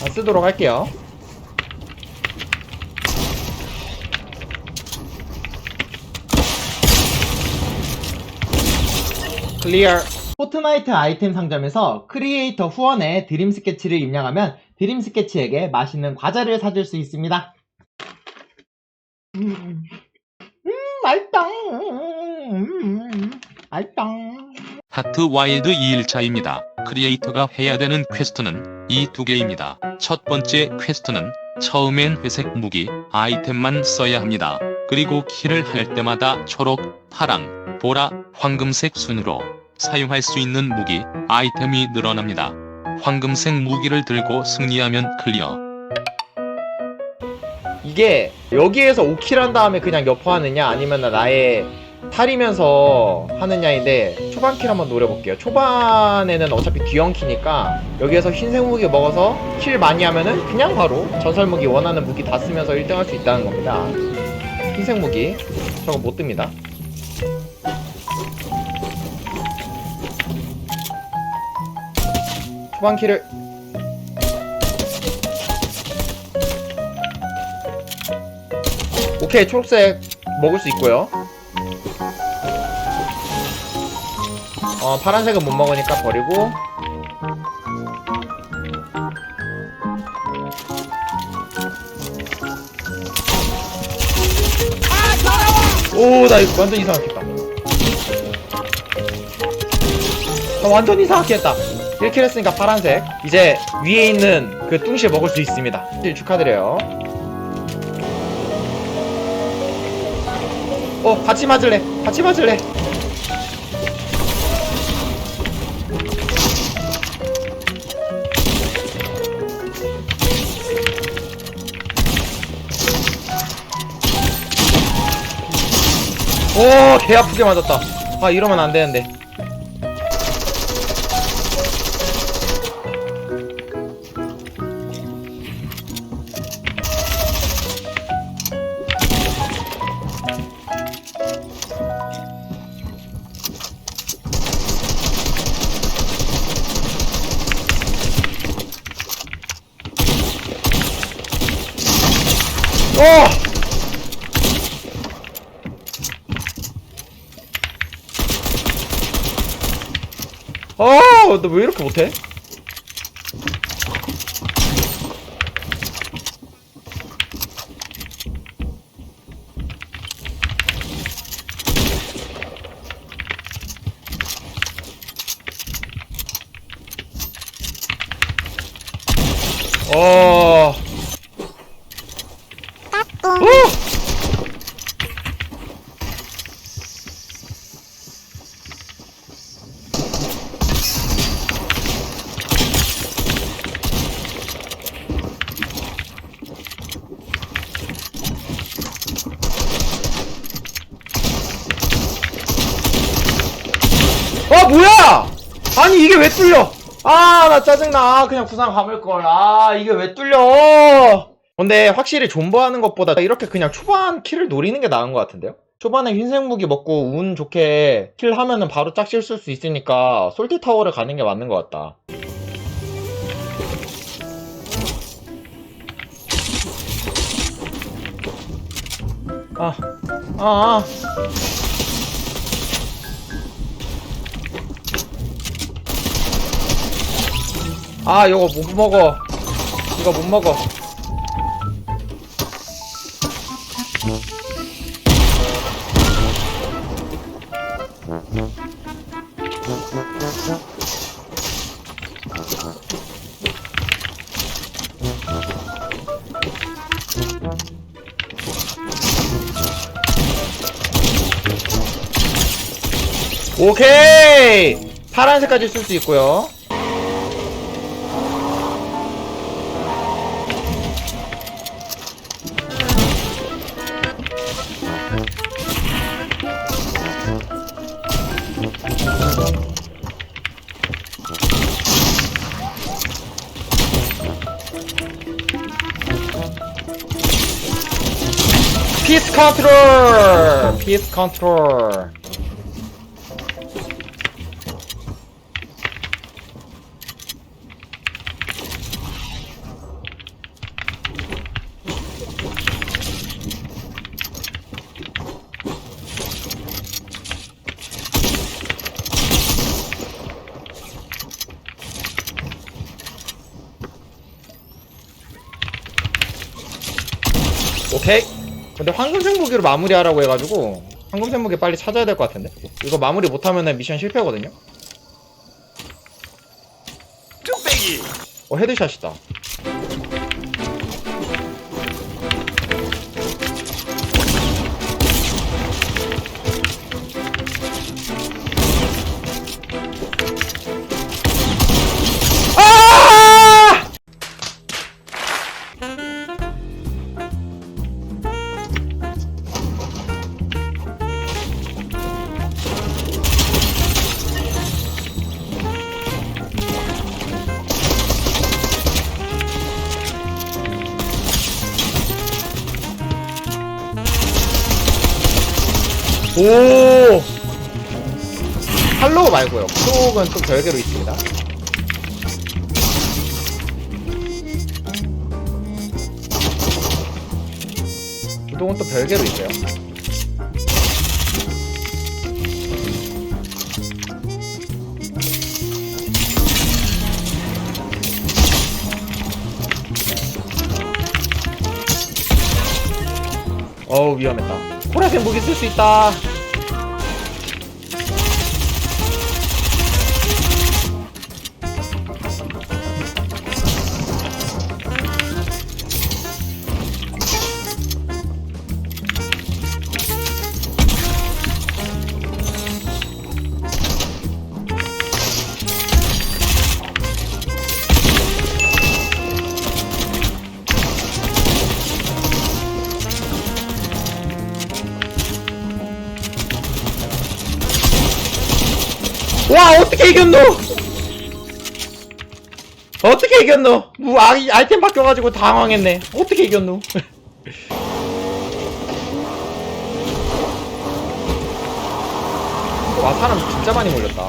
아, 쓰도록 할게요. 클리어. 포트나이트 아이템 상점에서 크리에이터 후원에 드림 스케치를 입력하면 드림 스케치에게 맛있는 과자를 사줄 수 있습니다. 음, 음, 맛있다. 음, 맛있다. 하트 와일드 2일차입니다. 크리에이터가 해야 되는 퀘스트는 이 두 개입니다. 첫 번째 퀘스트는 처음엔 회색 무기, 아이템만 써야 합니다. 그리고 킬을 할 때마다 초록, 파랑, 보라, 황금색 순으로 사용할 수 있는 무기, 아이템이 늘어납니다. 황금색 무기를 들고 승리하면 클리어. 이게 여기에서 5킬 한 다음에 그냥 여포하느냐 아니면 나의 탈이면서 하느냐인데 초반 킬 한번 노려볼게요. 초반에는 어차피 귀염키니까 여기에서 흰색 무기 먹어서 킬 많이 하면은 그냥 바로 전설 무기 원하는 무기 다 쓰면서 1등 할 수 있다는 겁니다. 흰색 무기. 저거 못 듭니다. 초반 킬을 오케이 초록색 먹을 수 있고요 어 파란색은 못 먹으니까 버리고. 오 나 이거 완전 이상하게 했다. 나 완전 이상하게 했다. 1킬 했으니까 파란색. 이제 위에 있는 그 뚱실 먹을 수 있습니다. 축하드려요. 어 같이 맞을래? 같이 맞을래 오, 개 아프게 맞았다. 아, 이러면 안 되는데. 어! 아, 너왜 이렇게 못해? 어. 어! 아 뭐야! 아니 이게 왜 뚫려? 아 나 짜증나. 그냥 부상 감을 걸. 아 이게 왜 뚫려? 근데 확실히 존버하는 것보다 이렇게 그냥 초반 킬을 노리는 게 나은 것 같은데요? 초반에 흰색 무기 먹고 운 좋게 킬 하면은 바로 짝실 쓸 수 있으니까 솔티 타워를 가는 게 맞는 것 같다. 아, 아, 아. 아 이거 못 먹어. 이거 못 먹어. 오케이! 파란색까지 쓸 수 있고요 Peace controller! Peace controller! Okay. 근데 황금색 무기로 마무리하라고 해가지고 황금색 무기 빨리 찾아야 될 것 같은데. 이거 마무리 못하면 미션 실패거든요. 뚝배기 어 헤드샷이다. 아! 오! 할로우 말고요. 쪽은 또 별개로 있습니다. 구동은 또 별개로 있어요. 어우 위험했다. 보라색 무기 쓸 수 있다. 이겼노? 어떻게 이겼노? 뭐 아, 아이템 바뀌어가지고 당황했네. 어떻게 이겼노? 와 사람 진짜 많이 몰렸다.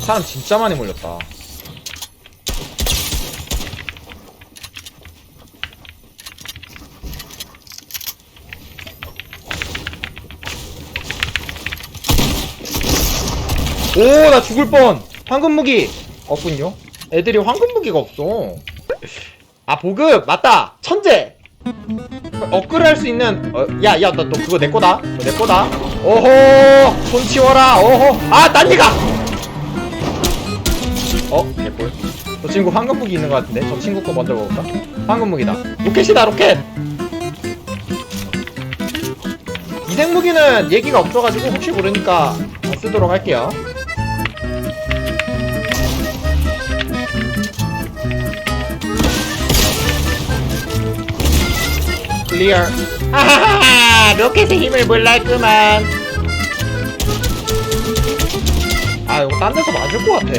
사람 진짜 많이 몰렸다. 오, 나 죽을 뻔. 황금 무기 없군요. 애들이 황금 무기가 없어. 아, 보급 맞다. 천재. 업그레이드 할 수 있는 어, 야, 야, 너, 너 그거 내 거다. 내 거다. 오호, 손 치워라. 오호. 아, 딴 니가. 어, 개꿀. 저 친구 황금 무기 있는 것 같은데. 저 친구 거 먼저 먹을까? 황금 무기다. 로켓이다, 로켓. 이색 무기는 얘기가 없어가지고 혹시 모르니까 안 쓰도록 할게요. 클리어. 하하하! 로켓의 힘을 몰랐구만. 아, 이거 딴 데서 맞을 것 같아.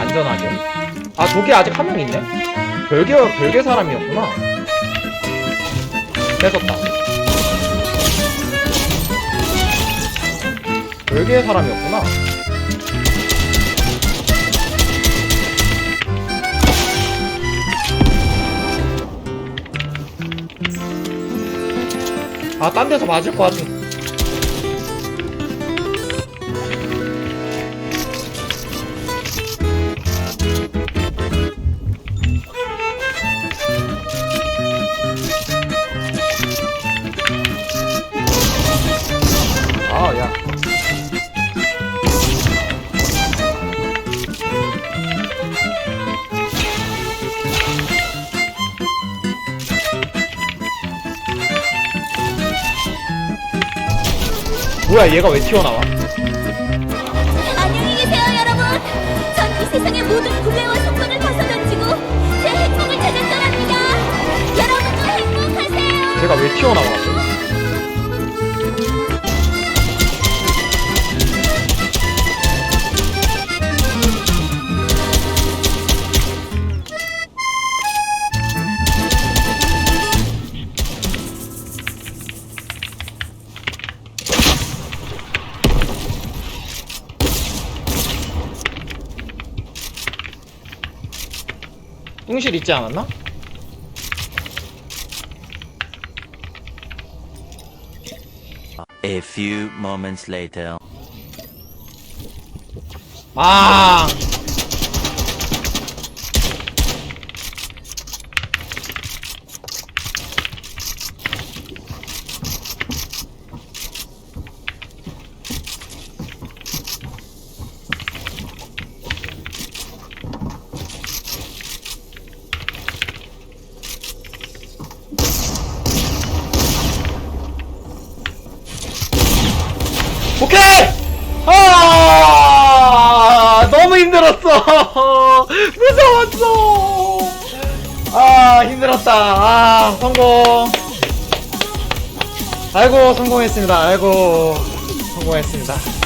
안전하게. 아, 저기 아직 한 명 있네? 별개, 별개 사람이었구나. 뺏었다. 별개의 사람이었구나. 아, 딴 데서 맞을 것 같아. 뭐야, 얘가 왜 튀어나와? 안녕히 계세요, 여러분. 전 이 세상의 모든 굴레와 속박을 벗어던지고 제 행복을 찾을 떠납니다. 여러분도 행복하세요. 제가 왜 튀어나와? 뚱실 있지 않았나? A few moments later. 아 오케이! 아, 너무 힘들었어. 무서웠어. 아, 힘들었다. 아, 성공. 아이고, 성공했습니다. 아이고, 성공했습니다.